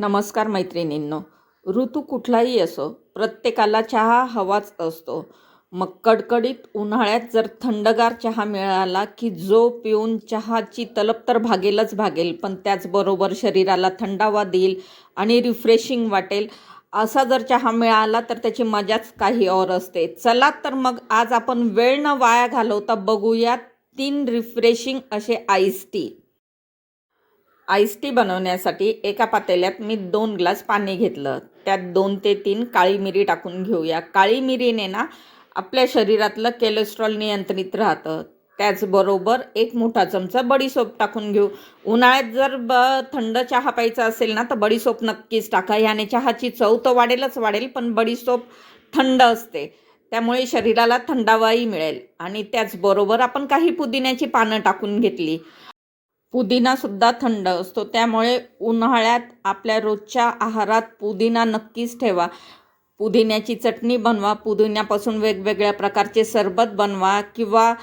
नमस्कार मैत्रिणींनो. ऋतू कुठलाही असो प्रत्येकाला चहा हवाच असतो. मग कडकडीत उन्हाळ्यात जर थंडगार चहा मिळाला की जो पिऊन चहाची तलप तर भागेलच भागेल पण त्याचबरोबर शरीराला थंडावा देईल आणि रिफ्रेशिंग वाटेल. असा जर चहा मिळाला तर त्याची मजाच काही और असते. चला तर मग आज आपण वेळ न वाया घालवता बघूया तीन रिफ्रेशिंग असे आईस टी. आईस टी बनवण्यासाठी एका पातेल्यात मी दोन ग्लास पाणी घेतलं. त्यात दोन ते तीन काळी मिरी टाकून घेऊया. काळी मिरीने ना आपल्या शरीरातलं कोलेस्ट्रॉल नियंत्रित राहतं. त्याचबरोबर एक मोठा चमचा बडीसोप टाकून घेऊ. उन्हाळ्यात जर ब थंड चहा प्यायचा असेल ना तर बडीसोप नक्कीच टाका. याने चहाची चव तर वाढेलच वाढेल पण बडीसोप थंड असते. त्यामुळे शरीराला थंडावाही मिळेल. आणि त्याचबरोबर आपण काही पुदिन्याची पानं टाकून घेतली. पुदिनासुद्धा थंड असतो. त्यामुळे उन्हाळ्यात आपल्या रोजच्या आहारात पुदिना नक्कीच ठेवा. पुदिन्याची चटणी बनवा. पुदिन्यापासून वेगवेगळ्या प्रकारचे सरबत बनवा किंवा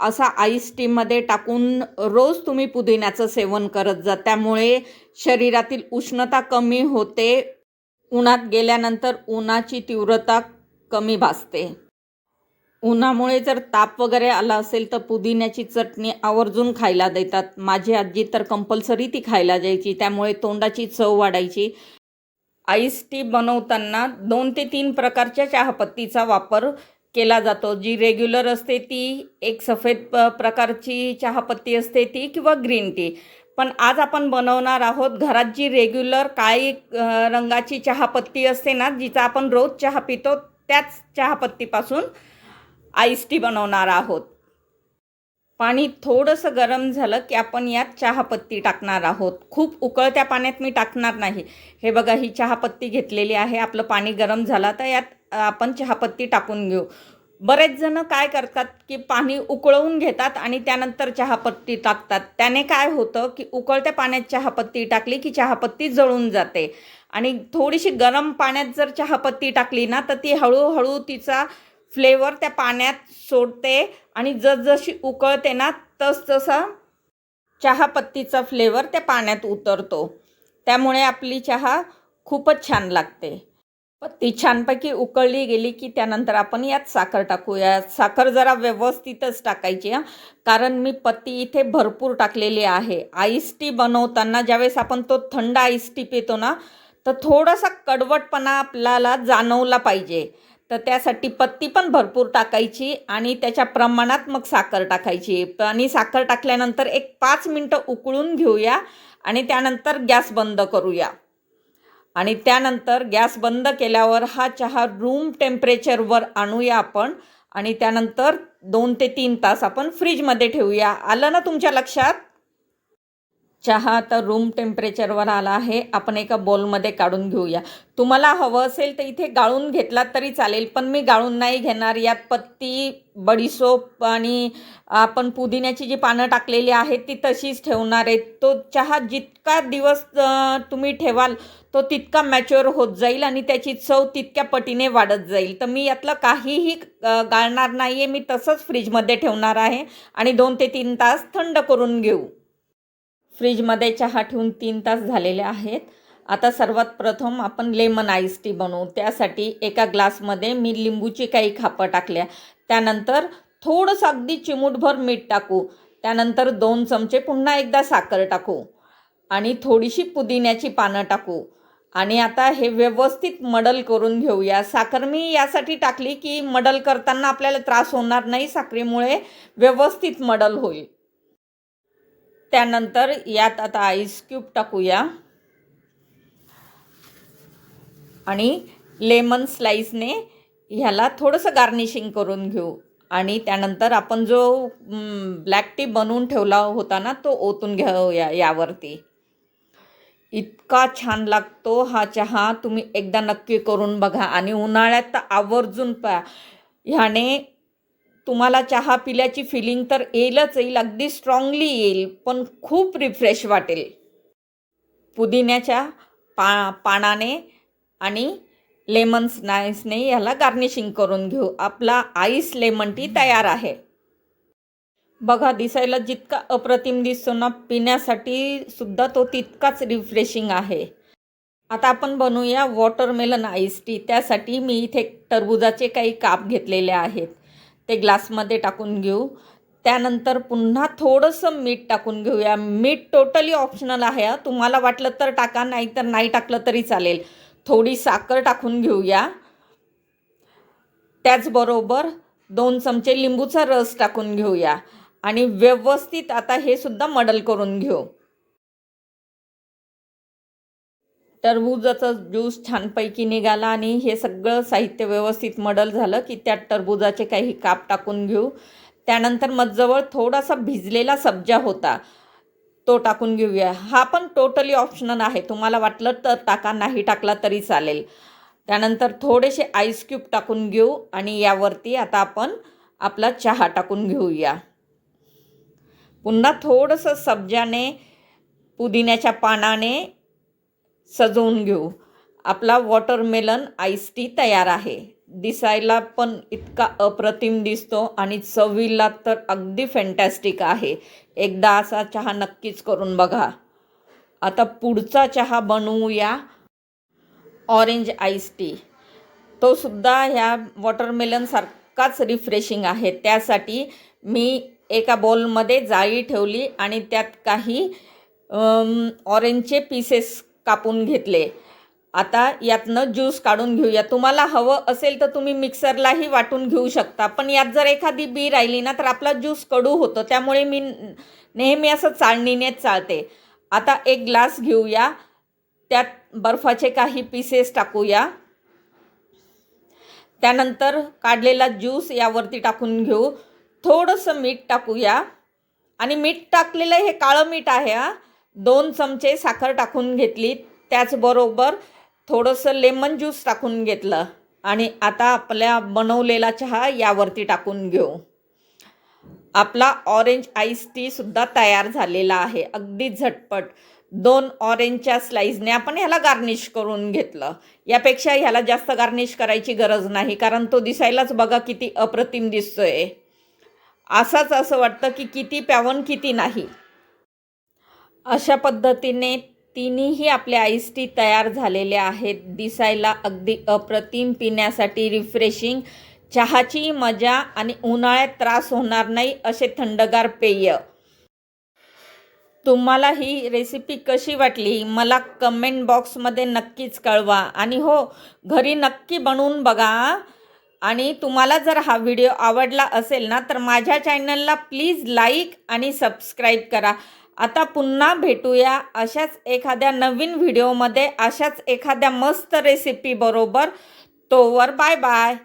असा आईस टीमध्ये टाकून रोज तुम्ही पुदिन्याचं सेवन करत जा. त्यामुळे शरीरातील उष्णता कमी होते. उन्हात गेल्यानंतर उन्हाची तीव्रता कमी भासते. उन्हामुळे जर ताप वगैरे आला असेल तर पुदिन्याची चटणी आवर्जून खायला देतात. माझी आजी तर कंपल्सरी ती खायला द्यायची त्यामुळे तोंडाची चव वाढायची. आईस टी बनवताना दोन ते तीन प्रकारच्या चहापत्तीचा वापर केला जातो. जी रेग्युलर असते ती एक सफेद प्रकारची चहापत्ती असते ती किंवा ग्रीन टी पण आज आपण बनवणार आहोत घरात जी रेग्युलर काळी रंगाची चहापत्ती असते ना जिचा आपण रोज चहा पितो त्याच चहापत्तीपासून आईस टी बनवणार आहोत. पाणी थोडंसं गरम झालं की आपण यात चहापत्ती टाकणार आहोत. खूप उकळत्या पाण्यात मी टाकणार नाही. हे बघा ही चहापत्ती घेतलेली आहे. आपलं पाणी गरम झालं तर यात आपण चहापत्ती टाकून घेऊ. बरेच जण काय करतात की पाणी उकळवून घेतात आणि त्यानंतर चहापत्ती टाकतात. त्याने काय होतं की उकळत्या पाण्यात चहापत्ती टाकली की चहापत्ती जळून जाते. आणि थोडीशी गरम पाण्यात जर चहापत्ती टाकली ना तर ती हळूहळू तिचा फ्लेवर त्या पाण्यात सोडते आणि जसजशी उकळते ना तसतसा चहापत्तीचा फ्लेवर त्या पाण्यात उतरतो. त्यामुळे आपली चहा खूपच छान लागते. पत्ती छानपैकी उकळली गेली की त्यानंतर आपण यात साखर टाकूया. साखर जरा व्यवस्थितच टाकायची हां. कारण मी पत्ती इथे भरपूर टाकलेली आहे. आईस टी बनवताना ज्यावेळेस आपण तो थंड आईस टी पितो ना तर थोडासा कडवटपणा आपल्याला जाणवला पाहिजे. तर त्यासाठी पत्ती पण भरपूर टाकायची आणि त्याच्या प्रमाणात मग साखर टाकायची. आणि साखर टाकल्यानंतर एक पाच मिनटं उकळून घेऊया आणि त्यानंतर गॅस बंद करूया. आणि त्यानंतर गॅस बंद केल्यावर हा चहा रूम टेम्परेचरवर आणूया आपण आणि त्यानंतर दोन ते तीन तास आपण फ्रीजमध्ये ठेवूया. आलं ना तुमच्या लक्षात? चहा आता रूम टेम्परेचरवर आला आहे. आपण एका बॉलमध्ये काढून घेऊया. तुम्हाला हवं असेल तर इथे गाळून घेतलात तरी चालेल पण मी गाळून नाही घेणार. यात पत्ती बडीसोप आणि आपण पुदिन्याची जी पानं टाकलेली आहेत ती तशीच ठेवणार आहे. तो चहा जितका दिवस तुम्ही ठेवाल तो तितका मॅच्युअर होत जाईल आणि त्याची चव तितक्या पटीने वाढत जाईल. तर मी यातलं काहीही गाळणार नाही आहे मी तसंच फ्रीजमध्ये ठेवणार आहे आणि दोन ते तीन तास थंड करून घेऊ. फ्रीजमध्ये चहा ठेवून तीन तास झालेले आहेत. आता सर्वात प्रथम आपण लेमन आईस टी बनवू. त्यासाठी एका ग्लासमध्ये मी लिंबूची काही खापं टाकल्या. त्यानंतर थोडंसं अगदी चिमूटभर मीठ टाकू. त्यानंतर दोन चमचे पुन्हा एकदा साखर टाकू. आणि थोडीशी पुदिन्याची पानं टाकू. आणि आता हे व्यवस्थित मडल करून घेऊया. साखर मी यासाठी टाकली की मडल करताना आपल्याला त्रास होणार नाही. साखरेमुळे व्यवस्थित मडल होईल. त्यानंतर यात आता आईस क्यूब टाकूया. आणि लेमन स्लाईसने ह्याला थोडंसं गार्निशिंग करून घेऊ. आणि त्यानंतर आपण जो ब्लॅक टी बनवून ठेवला होता ना तो ओतून घेऊया यावरती. इतका छान लागतो हा चहा तुम्ही एकदा नक्की करून बघा. आणि उन्हाळ्यात तर आवर्जून पा ह्याने तुम्हाला चहा पिल्याची फिलिंग तर येईलच येईल अगदी स्ट्रॉंगली येईल पण खूप रिफ्रेश वाटेल. पुदिन्याच्या पा पानाने आणि लेमन स्नाईसने याला गार्निशिंग करून घेऊ. आपला आईस लेमन टी तयार आहे. बघा दिसायला जितका अप्रतिम दिसतो ना पिण्यासाठी सुद्धा तो तितकाच रिफ्रेशिंग आहे. आता आपण बनवूया वॉटरमेलन आईस टी त्यासाठी मी इथे टरबुजाचे काही काप घेतलेले आहेत. ते ग्लासमध्ये टाकून घेऊ. त्यानंतर पुन्हा थोडंसं मीठ टाकून घेऊया. मीठ टोटली ऑप्शनल आहे तुम्हाला वाटलं तर टाका नाही तर नाही टाकलं तरी चालेल. थोडी साखर टाकून घेऊया. त्याचबरोबर दोन चमचे लिंबूचा रस टाकून घेऊया. आणि व्यवस्थित आता हे सुद्धा मडल करून घेऊ. टरबुजाचा ज्यूस छानपैकी निघाला आणि हे सगळं साहित्य व्यवस्थित मडल झालं की त्यात टरबुजाचे काही काप टाकून घेऊ. त्यानंतर मजजवळ थोडासा भिजलेला सब्जा होता तो टाकून घेऊया. हा पण टोटली ऑप्शनल आहे. तुम्हाला वाटलं तर टाका नाही टाकला तरी चालेल. त्यानंतर थोडेसे आईस क्यूब टाकून घेऊ आणि यावरती आता आपण आपला चहा टाकून घेऊया. पुन्हा थोडंसं सब्जाने पुदिन्याच्या पानाने सजवून घेऊ. आपला वॉटरमेलन आईस टी तयार आहे. दिसायला पण इतका अप्रतिम दिसतो आणि चवीला तर अगदी फॅन्टॅस्टिक आहे. एकदा असा चहा नक्कीच करून बघा. आता पुढचा चहा बनवूया. ऑरेंज आईस टी तो सुद्धा ह्या वॉटरमेलनसारखाच रिफ्रेशिंग आहे. त्यासाठी मी एका बॉलमध्ये जाळी ठेवली आणि त्यात काही ऑरेंजचे पीसेस कापून घेतले. आता यातनं ज्यूस काढून घेऊया. तुम्हाला हवं असेल तर तुम्ही मिक्सरलाही वाटून घेऊ शकता. पण यात जर एखादी बी राहिली ना तर आपला ज्यूस कडू होतो. त्यामुळे मी नेहमी असं चाळणीनेच चालते आता एक ग्लास घेऊया. त्यात बर्फाचे काही पीसेस टाकूया. त्यानंतर काढलेला ज्यूस यावरती टाकून घेऊ. थोडंसं मीठ टाकूया. आणि मीठ टाकलेलं हे काळं मीठ आहे हा. दोन चमचे साखर टाकून घेतली. त्याचबरोबर थोडंसं लेमन ज्यूस टाकून घेतलं. आणि आता आपल्या बनवलेला चहा यावरती टाकून घेऊ. आपला ऑरेंज आईस टीसुद्धा तयार झालेला आहे. अगदी झटपट. दोन ऑरेंजच्या स्लाईजने आपण ह्याला गार्निश करून घेतलं. यापेक्षा ह्याला जास्त गार्निश करायची गरज नाही कारण तो दिसायलाच बघा किती अप्रतिम दिसतोय. असाच असं वाटतं की किती प्यावन किती नाही. अशा पद्धतीने तिन्ही आपल्या आईस टी तयार झालेल्या आहेत. दिसायला अगदी अप्रतिम पिण्यासाठी रिफ्रेशिंग चहाची मजा आणि उन्हाळ्यात त्रास होणार नाही असे थंडगार पेय. तुम्हाला ही रेसिपी कशी वाटली? मला कमेंट बॉक्समध्ये नक्कीच कळवा. आणि हो घरी नक्की बनवून बघा. आणि तुम्हाला जर हा व्हिडिओ आवडला असेल ना तर माझ्या चॅनलला प्लीज लाईक आणि सबस्क्राईब करा. आता पुन्हा भेटूया अशाच एखाद्या नवीन व्हिडिओमध्ये अशाच एखाद्या मस्त रेसिपीबरोबर तोवर बाय बाय